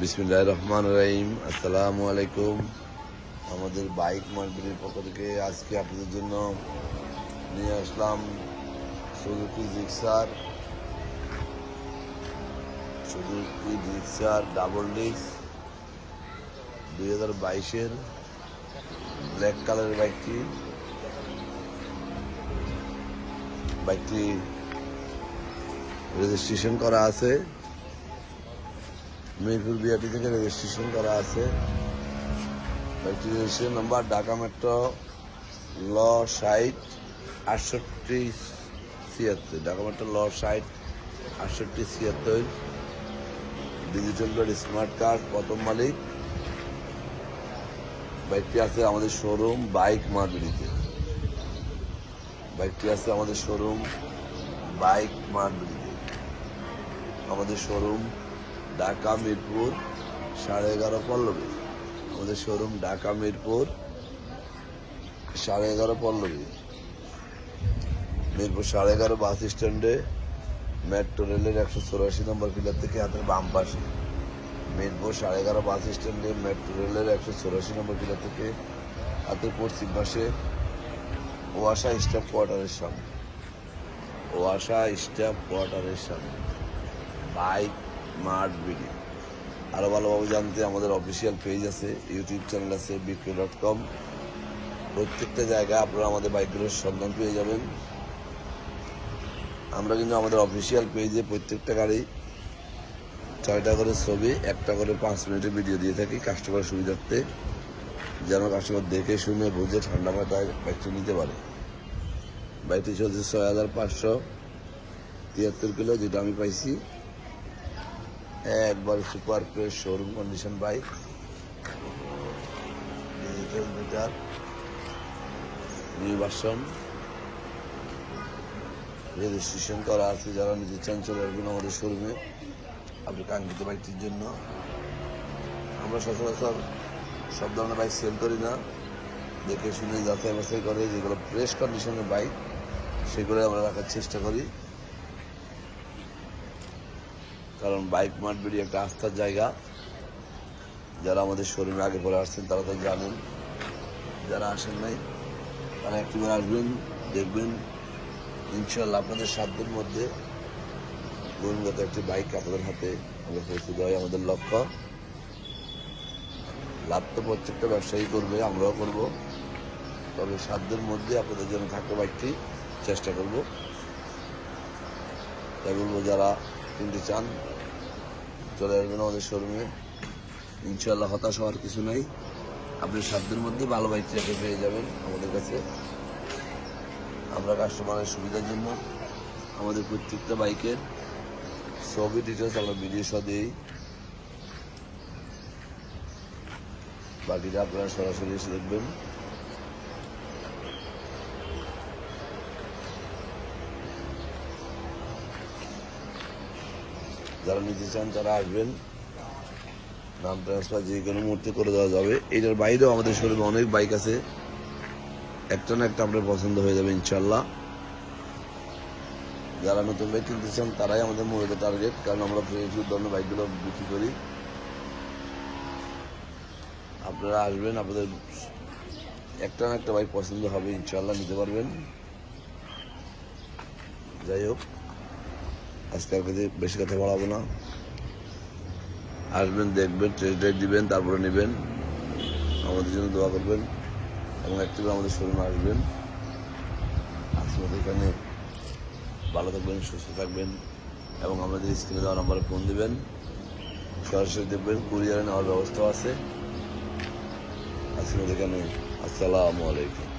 বিসমিল্লাহ রহমান রহিম। আসসালামু আলাইকুম। আমাদের বাইক মার্কেটের পক্ষ থেকে আজকে আপনাদের জন্য নিয়ে আসলাম Suzuki Gixxer. Suzuki Gixxer double disc, দুই হাজার বাইশের ব্ল্যাক কালারের বাইকটি। বাইকটি রেজিস্ট্রেশন করা আছে। মিরপুর বিআরটি থেকে রেজিস্ট্রেশন করা আছে। রেজিস্ট্রেশন নাম্বার ঢাকা মেট্রো ল সাইট আটষট্টি, ছিয়াত্তর। ঢাকা মেট্রো ল সাইট আটষট্টি, ছিয়াত্তর। ডিজিটাল কার্ড স্মার্ট কার্ড প্রথম মালিক। বাইকটি আছে আমাদের শোরুম বাইক মার্কেটিতে বাইকটি আছে আমাদের শোরুম বাইক মার্কেটিতে আমাদের শোরুম ঢাকা মিরপুর, সাড়ে এগারো পল্লবী। আমাদের শোরুম ঢাকা মিরপুর, সাড়ে এগারো পল্লবী। মিরপুর সাড়ে এগারো বাস স্ট্যান্ডে মেট্রো রেলের একশো চৌরাশি নম্বর পিলার থেকে হাতের বাম পাশে। মিরপুর সাড়ে এগারো বাস স্ট্যান্ডে মেট্রো রেলের একশো চৌরাশি নম্বর পিলার থেকে হাতের পশ্চিম পাশে ওয়াসা স্টাফ কোয়ার্টারের সামনে। ওয়াসা স্টাফ কোয়ার্টারের সামনে। Bike mart BD. আরও ভালোভাবে জানতে আমাদের অফিসিয়াল পেজ আছে ইউটিউব চ্যানেল আছে বিক্রি ডট কম প্রত্যেকটা জায়গায় আপনারা আমাদের বাইকগুলোর সন্ধান পেয়ে যাবেন। আমরা কিন্তু আমাদের অফিসিয়াল পেজে প্রত্যেকটা গাড়ি ছয়টা করে ছবি, একটা করে পাঁচ মিনিটের ভিডিও দিয়ে থাকি কাস্টমার সুবিধার্থে, যেন কাস্টমার দেখে শুনে, বুঝে ঠান্ডা মাথায় বাইকটি নিতে পারে। বাইকটি চলছে ছয় হাজার পাঁচশো তিয়াত্তর কিলো, যেটা আমি পাইছি। একবার super fresh showroom condition bike digital meter new registration করা আছে, যারা নিতে চান চলে আমাদের শোরুমে। আপনি কাঙ্ক্ষিত বাইকটির জন্য। আমরা সচরাচর সব ধরনের বাইক সেল করি না। দেখে শুনে যাচাই বাছাই করে যেগুলো ফ্রেশ কন্ডিশনের বাইক সেগুলো আমরা রাখার চেষ্টা করি। কারণ বাইক মার্টবেরি একটা আস্থার জায়গা। যারা আমাদের শোরুমে আগে পরে আসছেন, তারা তো জানেন। যারা আসেন নাই, তারা একটিবার আসবেন, দেখবেন। ইনশাল্লাহ আপনাদের সাধ্যের মধ্যে গুণগত একটি বাইক আপনাদের হাতে আমরা পৌঁছে দেওয়াই আমাদের লক্ষ্য। লাভ তো প্রত্যেকটা ব্যবসায়ী করবে, আমরাও করব। তবে সাধ্যের মধ্যে আপনাদের জন্য থাকতে বাইকটি চেষ্টা করব। তাই বলব, যারা কিনতে চান, চলে আসবেন আমাদের শোরুমে। ইনশাল্লাহ হতাশ হওয়ার কিছু নাই। আপনি সাধ্যের মধ্যে ভালো বাইক পেয়ে যাবেন আমাদের কাছে। আমরা কাস্টমারের সুবিধার জন্য আমাদের প্রত্যেকটা বাইকের ছবি ডিটেলস আমরা ভিডিও সহ দিই। বাকিটা আপনারা সরাসরি এসে দেখবেন। যারা নিতে চান তারা আসবেন। নাম ট্রান্সফার যে কোনো মুহূর্তে করে দেওয়া যাবে। এটার বাইরেও আমাদের শোরুমে অনেক বাইক আছে। একটা না একটা আপনার পছন্দ হয়ে যাবে ইনশাল্লাহ যারা নতুন বাইক কিনতে চান, তারাই আমাদের মূলত টার্গেট কারণ আমরা প্রচুর ধরনের বাইকগুলো বিক্রি করি। আপনারা আসবেন, আপনাদের একটা না একটা বাইক পছন্দ হবে ইনশাল্লাহ নিতে পারবেন। যাই হোক। আজকে আর বেশি কথা বাড়াবো না। আসবেন, দেখবেন টেস্ট ড্রাইভ দিবেন, তারপরে নেবেন। আমাদের জন্য দোয়া করবেন এবং একটিবার আমাদের শোরুমে আসবেন। আজকের এখানে। ভালো থাকবেন, সুস্থ থাকবেন এবং আমাদের স্ক্রিনে দেওয়া নাম্বারে ফোন দিবেন। সরাসরি দেখবেন কুরিয়ারে নেওয়ার ব্যবস্থা আছে। আজকের এখানে। আসসালামু আলাইকুম।